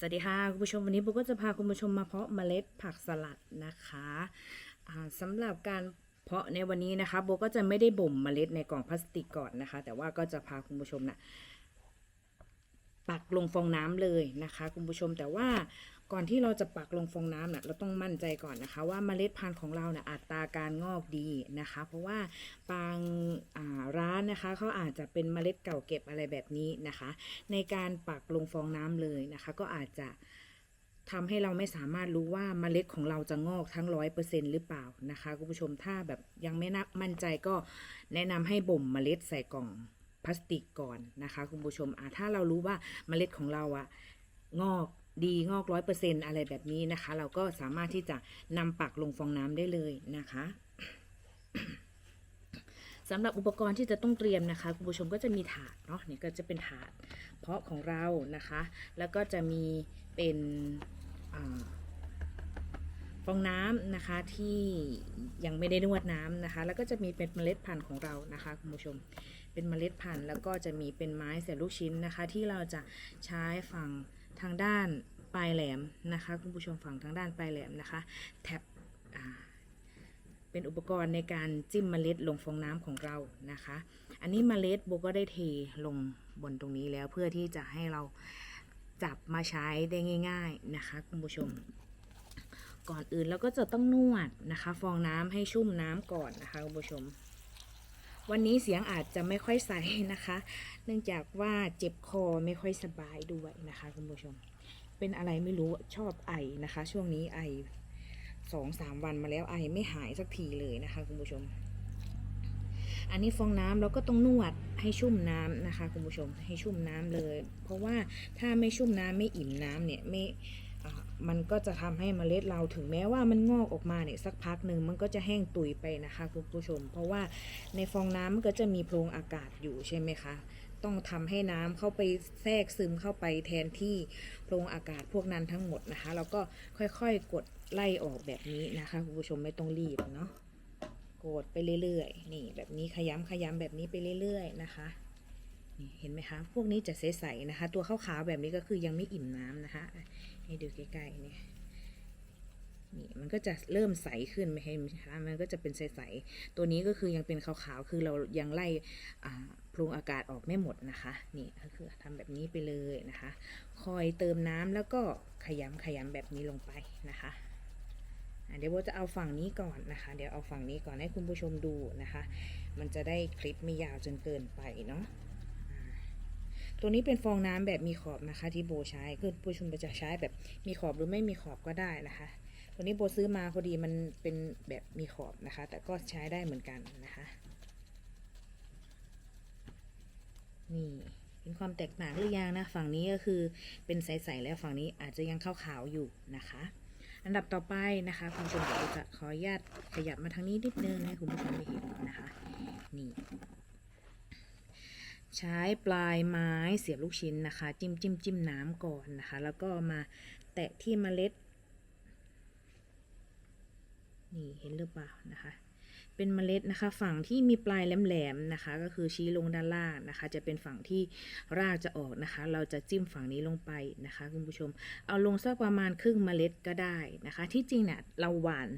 สวัสดีค่ะคุณผู้ชมวันนี้บุ๊กก็จะพาคุณผู้ชมมาเพาะเมล็ดผักสลัดนะคะสำสำหรับการเพาะในวันนี้นะคะโบก็จะไม่ได้บ่มเมล็ดในกล่องพลาสติกก่อนนะคะ แต่ว่าก็จะพาคุณผู้ชมนะปักลงฟองน้ำเลยนะคะ คุณผู้ชมแต่ว่า ก่อนที่เราจะปักลงฟองน้ำน่ะเราต้องมั่นใจก่อนนะคะ ว่าเมล็ดพันธุ์ของเราน่ะอัตราการงอกดีนะคะ เพราะว่าบางาร้านนะคะเขาอาจจะเป็นเมล็ดเก่าเก็บอะไรแบบนี้นะคะ ในการปักลงฟองน้ำเลยนะคะ ก็อาจจะทำให้เราไม่สามารถรู้ว่าเมล็ดของเราจะงอกทั้งร้อยเปอร์เซ็นหรือเปล่านะคะคุณผู้ชมถ้าแบบยังไม่นักมั่นใจก็แนะนำให้บ่มเมล็ดใส่กล่องพลาสติกก่อนนะคะ คุณผู้ชมอะถ้าเรารู้ว่าเมล็ดของเราอะงอก ดีงอกร้อยเปอร์เซ็นอะไรแบบนี้นะคะ เราก็สามารถที่จะนำปักลงฟองน้ำได้เลยนะคะสำหรับอุปกรณ์ที่จะต้องเตรียมนะคะคุณผู้ชมก็จะมีถาดเนาะนี่ก็จะเป็นถาดเพาะของเรานะคะ แล้วก็จะมีเป็นอฟองน้ำนะคะที่ยังไม่ได้นวดน้ำนะคะ แล้วก็จะมีเป็นเมล็ดพันธุ์ของเรานะคะคุณผู้ชมเป็นเมล็ดพันธุ์แล้วก็จะมีเป็นไม้เสียบลูกชิ้นนะคะ ที่เราจะใช้ฝั่ง ทางด้านปลายแหลมนะคะคุณผู้ชมฝั่งทางด้านปลายแหลมนะคะแท็บเป็นอุปกรณ์ในการจิ้มเมล็ดลงฟองน้ำของเรานะคะ อันนี้เมล็ดโบก็ได้เทลงบนตรงนี้แล้วเพื่อที่จะให้เราจับมาใช้ได้ง่าย ๆนะคะคุณผู้ชม ก่อนอื่นเราก็จะต้องนวดนะคะ ฟองน้ำให้ชุ่มน้ำก่อนนะคะคุณผู้ชม วันนี้เสียงอาจจะไม่ค่อยใสนะคะ เนื่องจากว่าเจ็บคอไม่ค่อยสบายด้วยนะคะคุณผู้ชม เป็นอะไรไม่รู้ชอบไอนะคะ ช่วงนี้ไอสองสามวันมาแล้วไอไม่หายสักทีเลยนะคะคุณผู้ชม อันนี้ฟองน้ำเราก็ต้องนวดให้ชุ่มน้ำนะคะคุณผู้ชมให้ชุ่มน้ำเลย เพราะว่าถ้าไม่ชุ่มน้ำไม่อิ่มน้ำเนี่ยไม่ มันก็จะทำให้เมล็ดเราถึงแม้ว่ามันงอกออกมาเนี่ยสักพักหนึ่งมันก็จะแห้งตุยไปนะคะคุณผู้ชม เพราะว่าในฟองน้ำมันก็จะมีโพรงอากาศอยู่ใช่ไหมคะต้องทำให้น้ำเข้าไปแทรกซึมเข้าไปแทนที่โพรงอากาศพวกนั้นทั้งหมดนะคะ แล้วก็ค่อยๆกดไล่ออกแบบนี้นะคะคุณผู้ชมไม่ต้องรีบเนาะกดไปเรื่อยๆ นี่แบบนี้ขยำขยำแบบนี้ไปเรื่อยๆนะคะ นี่เห็นไหมคะ พวกนี้จะใสๆนะคะ ตัวขาวๆแบบนี้ก็คือยังไม่อิ่มน้ำนะคะให้ดูใกล้ๆเนี่ยนี่มันก็จะเริ่มใสขึ้นไหมเห็นไหมคะมันก็จะเป็นใสๆตัวนี้ก็คือยังเป็นขาวๆ คือเรายังไล่โพรงอากาศออกไม่หมดนะคะ นี่ก็คือทำแบบนี้ไปเลยนะคะ คอยเติมน้ำแล้วก็ขยำขยำแบบนี้ลงไปนะคะเดี๋ยวโบจะเอาฝั่งนี้ก่อนนะคะ เดี๋ยวเอาฝั่งนี้ก่อนให้คุณผู้ชมดูนะคะ มันจะได้คลิปไม่ยาวจนเกินไปเนาะ ตัวนี้เป็นฟองน้ำแบบมีขอบนะคะ ที่โบใช้คือผู้ชมจะใช้แบบมีขอบหรือไม่มีขอบก็ได้นะคะ ตัวนี้โบซื้อมาพอดีมันเป็นแบบมีขอบนะคะ แต่ก็ใช้ได้เหมือนกันนะคะ นี่เห็นความแตกต่างหรือยังนะ ฝั่งนี้ก็คือเป็นใสๆแล้วฝั่งนี้อาจจะยังขาวๆอยู่นะคะ อันดับต่อไปนะคะคุณผู้ชมเดี๋ยวเราจะขออนุญาตขยับมาทางนี้นิดนึงให้คุณผู้ชมได้เห็นนะคะ นี่ ใช้ปลายไม้เสียบลูกชิ้นนะคะ จิ้มจิ้มจิ้มน้ำก่อนนะคะ แล้วก็มาแตะที่เมล็ด นี่เห็นหรือเปล่านะคะ เป็นเมล็ดนะคะ ฝั่งที่มีปลายแหลมๆนะคะ ก็คือชี้ลงด้านล่างนะคะ จะเป็นฝั่งที่รากจะออกนะคะ เราจะจิ้มฝั่งนี้ลงไปนะคะ คุณผู้ชม เอาลงสักประมาณครึ่งเมล็ดก็ได้นะคะ ที่จริงเนี่ยเราหวาน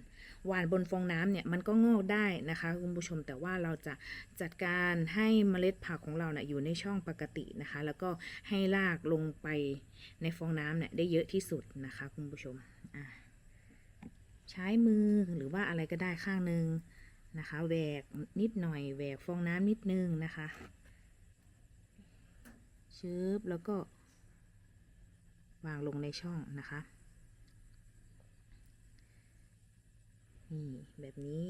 หว่านบนฟองน้ำเนี่ยมันก็งอกได้นะคะคุณผู้ชมแต่ว่าเราจะจัดการให้เมล็ดผักของเราเนี่ยอยู่ในช่องปกตินะคะ แล้วก็ให้รากลงไปในฟองน้ำเนี่ยได้เยอะที่สุดนะคะคุณผู้ชมใช้มือหรือว่าอะไรก็ได้ข้างหนึ่งนะคะแหวกนิดหน่อยแหวกฟองน้ำนิดนึงนะคะชืบแล้วก็วางลงในช่องนะคะ นี่แบบนี้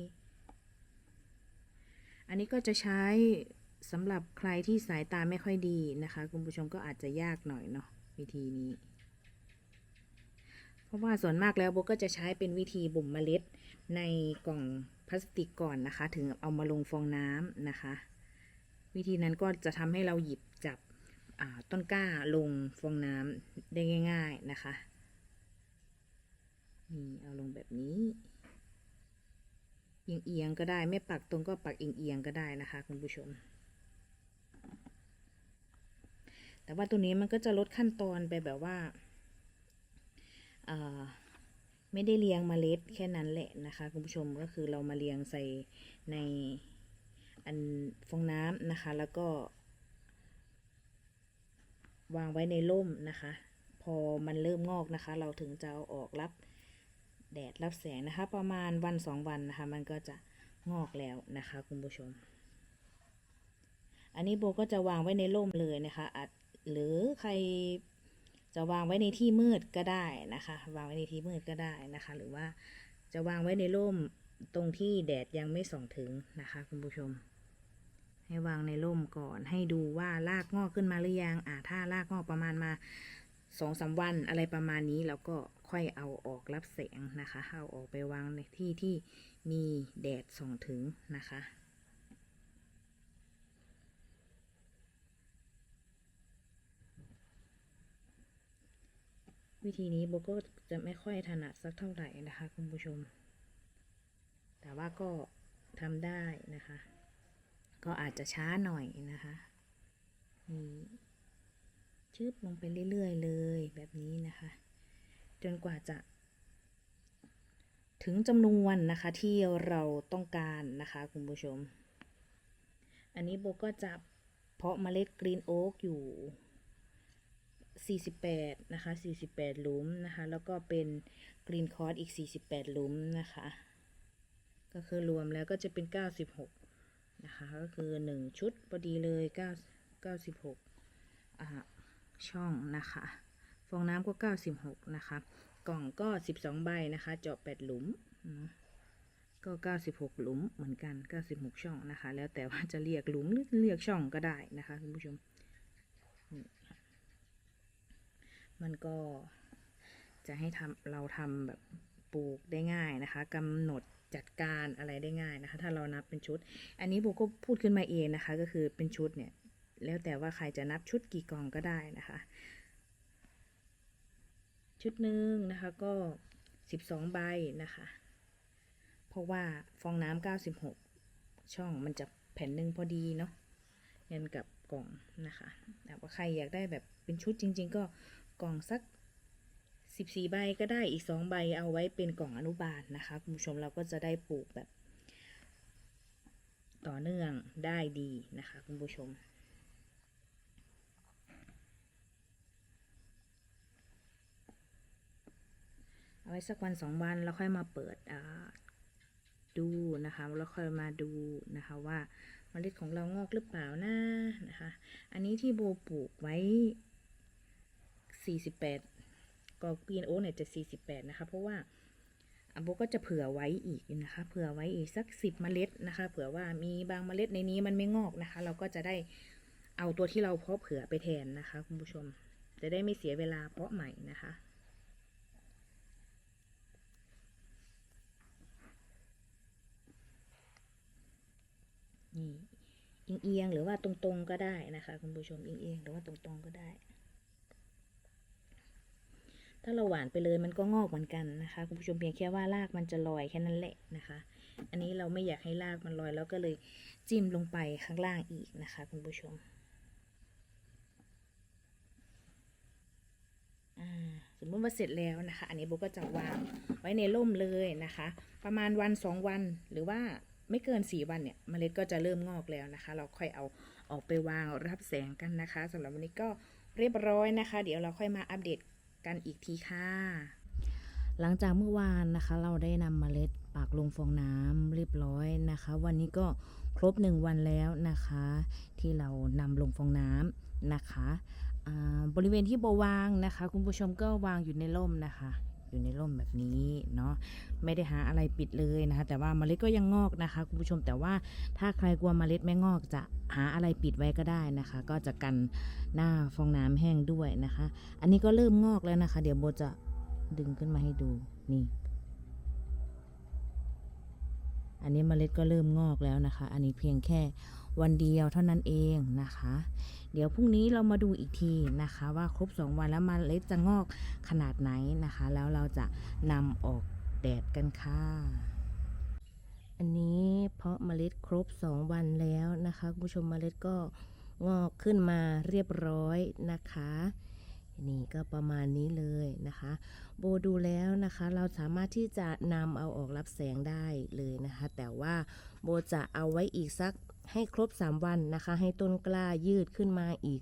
อันนี้ก็จะใช้สำหรับใครที่สายตาไม่ค่อยดีนะคะ คุณผู้ชมก็อาจจะยากหน่อยเนาะวิธีนี้ เพราะว่าส่วนมากแล้วโบก็จะใช้เป็นวิธีบ่มเมล็ดในกล่องพลาสติกก่อนนะคะ ถึงเอามาลงฟองน้ำนะคะ วิธีนั้นก็จะทำให้เราหยิบจับต้นกล้าลงฟองน้ำได้ง่าย ๆนะคะนี่เอาลงแบบนี้ เอียงๆก็ได้ ไม่ปักตรงก็ปักเอียงๆก็ได้นะคะคุณผู้ชม แต่ว่าตัวนี้มันก็จะลดขั้นตอนไปแบบว่าไม่ได้เรียงเมล็ดแค่นั้นแหละนะคะคุณผู้ชมก็คือเรามาเรียงใส่ในอันฟองน้ำนะคะ แล้วก็ วางไว้ในร่มนะคะ พอมันเริ่มงอกนะคะ เราถึงจะเอาออกรับ แดดรับแสงนะคะ ประมาณวันสองวันนะคะ มันก็จะงอกแล้วนะคะ คุณผู้ชม อันนี้โบก็จะวางไว้ในร่มเลยนะคะอาจหรือใครจะวางไว้ในที่มืดก็ได้นะคะ วางไว้ในที่มืดก็ได้นะคะ หรือว่าจะวางไว้ในร่มตรงที่แดดยังไม่ส่องถึงนะคะ คุณผู้ชม ให้วางในร่มก่อนให้ดูว่ารากงอกขึ้นมาหรือยังอ่าถ้ารากงอกประมาณมา สองสามวันอะไรประมาณนี้แล้วก็ค่อยเอาออกรับแสงนะคะเอาออกไปวางในที่ที่มีแดดส่องถึงนะคะวิธีนี้โบก็จะไม่ค่อยถนัดสักเท่าไหร่นะคะคุณผู้ชม แต่ว่าก็ทำได้นะคะ ก็อาจจะช้าหน่อยนะคะนี่ ชืบลงไปเรื่อยๆเลยแบบนี้นะคะ จนกว่าจะ ถึงจำนวนนะคะที่เราต้องการนะคะคุณผู้ชม อันนี้โบก็จะเพาะเมล็ดกรีนโอ๊กอยู่ 48 นะคะ 48 หลุมนะคะ แล้วก็เป็นกรีนคอร์สอีก 48 หลุมนะคะ ก็คือรวมแล้วก็จะเป็น 96 นะคะ ก็คือ 1 ชุดพอดีเลย 9 96อ่า ช่องนะคะฟองน้ำก็ 96 นะคะ กล่องก็ 12 ใบนะคะ เจาะ8หลุมเนาะก็ 96 หลุมเหมือนกัน 96 ช่องนะคะ แล้วแต่ว่าจะเรียกหลุมหรือเรียกช่องก็ได้นะคะคุณผู้ชม มันก็จะให้ทำเราทำแบบปลูกได้ง่ายนะคะกำหนดจัดการอะไรได้ง่ายนะคะ ถ้าเรานับเป็นชุด อันนี้โบก็พูดขึ้นมาเองนะคะ ก็คือเป็นชุดเนี่ย แล้วแต่ว่าใครจะนับชุดกี่กล่องก็ได้นะคะ ชุดหนึ่งนะคะก็ 12 ใบนะคะ เพราะว่าฟองน้ำ96 ช่องมันจะแผ่นหนึ่งพอดีเนาะเงินกับกล่องนะคะแต่ว่าใครอยากได้แบบเป็นชุดจริง ๆ ก็กล่องสัก14 ใบก็ได้อีก 2 ใบเอาไว้เป็นกล่องอนุบาลนะคะ คุณผู้ชมเราก็จะได้ปลูกแบบ ต่อเนื่องได้ดีนะคะ คุณผู้ชม เอาไว้สักวันสองวันแล้วค่อยมาเปิดดูนะคะแล้วค่อยมาดูนะคะว่าเมล็ดของเรางอกหรือเปล่านะนะคะ อันนี้ที่โบปลูกไว้ 48 ก็กรีนโอ๊เนี่ยจะ 48 นะคะ เพราะว่าโบก็จะเผื่อไว้อีกนะคะ เผื่อไว้อีกสัก 10 เมล็ดนะคะ เผื่อว่ามีบางเมล็ดในนี้มันไม่งอกนะคะ เราก็จะได้เอาตัวที่เราเพาะเผื่อไปแทนนะคะ คุณผู้ชม จะได้ไม่เสียเวลาเพาะใหม่นะคะ นี่ เอียงหรือว่าตรงๆก็ได้นะคะ คุณผู้ชมเอียงๆหรือว่าตรงๆก็ได้ ถ้าเราหวานไปเลยมันก็งอกเหมือนกันนะคะ คุณผู้ชมเพียงแค่ว่ารากมันจะลอยแค่นั้นแหละนะคะ อันนี้เราไม่อยากให้รากมันลอยแล้วก็เลยจิ้มลงไปข้างล่างอีกนะคะ คุณผู้ชมสมมติว่าเสร็จแล้วนะคะ อันนี้โบก็จะวางไว้ในร่มเลยนะคะ ประมาณวันสองวันหรือว่า ไม่เกินสี่วันเนี่ยเมล็ดก็จะเริ่มงอกแล้วนะคะ เราค่อยเอาออกไปวางรับแสงกันนะคะสำหรับวันนี้ก็เรียบร้อยนะคะ เดี๋ยวเราค่อยมาอัปเดตกันอีกทีค่ะ หลังจากเมื่อวานนะคะ เราได้นำเมล็ดปากลงฟองน้ำเรียบร้อยนะคะ วันนี้ก็ครบหนึ่งวันแล้วนะคะ ที่เรานำลงฟองน้ำนะคะอ่าบริเวณที่โบวางนะคะ คุณผู้ชมก็วางอยู่ในร่มนะคะ อยู่ในร่มแบบนี้เนาะไม่ได้หาอะไรปิดเลยนะคะ แต่ว่าเมล็ดก็ยังงอกนะคะคุณผู้ชมแต่ว่าถ้าใครกลัวเมล็ดไม่งอกจะหาอะไรปิดไว้ก็ได้นะคะ ก็จะกันหน้าฟองน้ำแห้งด้วยนะคะ อันนี้ก็เริ่มงอกแล้วนะคะ เดี๋ยวโบจะดึงขึ้นมาให้ดูนี่ อันนี้เมล็ดก็เริ่มงอกแล้วนะคะ อันนี้เพียงแค่ วันเดียวเท่านั้นเองนะคะ เดี๋ยวพรุ่งนี้เรามาดูอีกทีนะคะว่าครบ 2 วันแล้วเมล็ดจะงอกขนาดไหนนะคะ แล้วเราจะนำออกแดดกันค่ะ อันนี้เพาะเมล็ดครบ 2 วันแล้วนะคะคุณผู้ชมเมล็ดก็งอกขึ้นมาเรียบร้อยนะคะนี่ก็ประมาณนี้เลยนะคะ โบดูแล้วนะคะเราสามารถที่จะนำเอาออกรับแสงได้เลยนะคะ แต่ว่าโบจะเอาไว้อีกสัก ให้ครบ 3 วันนะคะ ให้ต้นกล้ายืดขึ้นมาอีก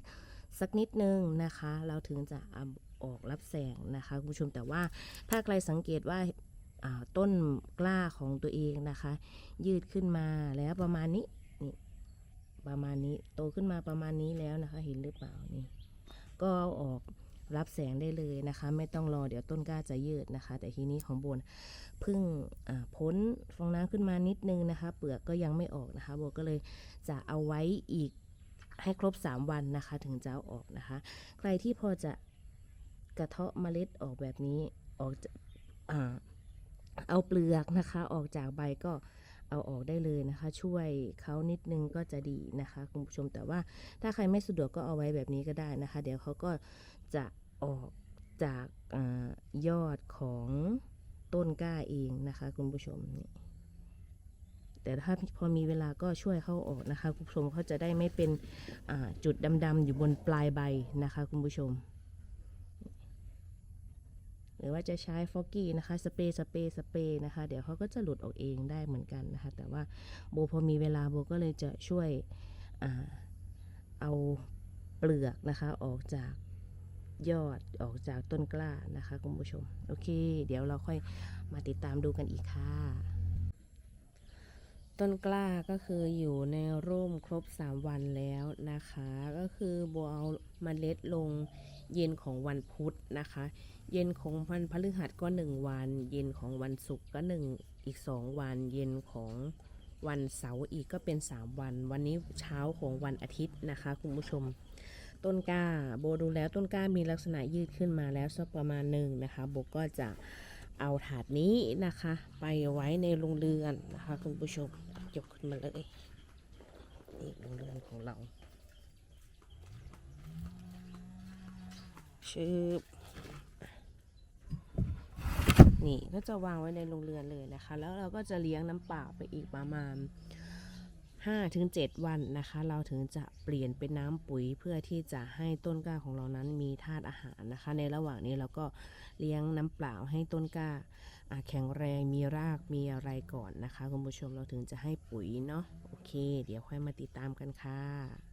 สักนิดนึงนะคะ เราถึงจะเอาออกรับแสงนะคะคุณผู้ชมแต่ว่าถ้าใครสังเกตว่าอ่าต้นกล้าของตัวเองนะคะ ยืดขึ้นมาแล้วประมาณนี้นี่ประมาณนี้โตขึ้นมาประมาณนี้แล้วนะคะ เห็นหรือเปล่านี่ก็เอาออก รับแสงได้เลยนะคะ ไม่ต้องรอเดี๋ยวต้นกล้าจะยืดนะคะ แต่ทีนี้ของโบนเพิ่งพ้นฟองน้ำขึ้นมานิดนึงนะคะ เปลือกก็ยังไม่ออกนะคะโบก็เลยจะเอาไว้อีกให้ครบ 3 วันนะคะ ถึงจะเอาออกนะคะ ใครที่พอจะกระเทาะเมล็ดออกแบบนี้ออกอเอาเปลือกนะคะ ออกจากใบก็เอาออกได้เลยนะคะ ช่วยเขานิดนึงก็จะดีนะคะ คุณผู้ชมแต่ว่าถ้าใครไม่สะดวกก็เอาไว้แบบนี้ก็ได้นะคะ เดี๋ยวเขาก็ จะออกจากอยอดของต้นกล้าเองนะคะ คุณผู้ชมนี่แต่ถ้าพอมีเวลาก็ช่วยเขาออกนะคะ คุณผู้ชมเขาจะได้ไม่เป็นจุดดำๆอยู่บนปลายใบนะคะ คุณผู้ชม หรือว่าจะใช้ฟอกกี้นะคะสเปรย์สเปรย์สเปรย์นะคะ เดี๋ยวเขาก็จะหลุดออกเองได้เหมือนกันนะคะ แต่ว่าโบพอมีเวลาโบก็เลยจะช่วยอเอาเปลือกนะคะออกจาก ยอดออกจากต้นกล้านะคะคุณผู้ชม โอเค เดี๋ยวเราค่อยมาติดตามดูกันอีกค่ะ ต้นกล้าก็คืออยู่ในร่มครบ 3 วันแล้วนะคะ ก็คือโบเอาเมล็ดลงเย็นของวันพุธนะคะ เย็นของวันพฤหัสก็ 1 วัน เย็นของวันศุกร์ก็หนึ่งอีก 2 วัน เย็นของวันเสาร์อีกก็เป็น 3 วัน วันนี้เช้าของวันอาทิตย์นะคะคุณผู้ชม ต้นกล้าโบดูแล้วต้นกล้ามีลักษณะยืดขึ้นมาแล้วสักประมาณหนึ่งนะคะโบก็จะเอาถาดนี้นะคะ ไปไว้ในโรงเรือนนะคะคุณผู้ชมยกขึ้นมาเลยนี่โรงเรือนของเราชืบนี่ก็จะวางไว้ในโรงเรือนเลยนะคะ แล้วเราก็จะเลี้ยงน้ำเปล่าไปอีกประมาณ 5-7ถึง7วันนะคะ เราถึงจะเปลี่ยนเป็นน้ำปุ๋ยเพื่อที่จะให้ต้นกล้าของเรานั้นมีธาตุอาหารนะคะ ในระหว่างนี้เราก็เลี้ยงน้ำเปล่าให้ต้นกล้าแข็งแรงมีรากมีอะไรก่อนนะคะคุณผู้ชมเราถึงจะให้ปุ๋ยเนาะโอเค เดี๋ยวค่อยมาติดตามกันค่ะ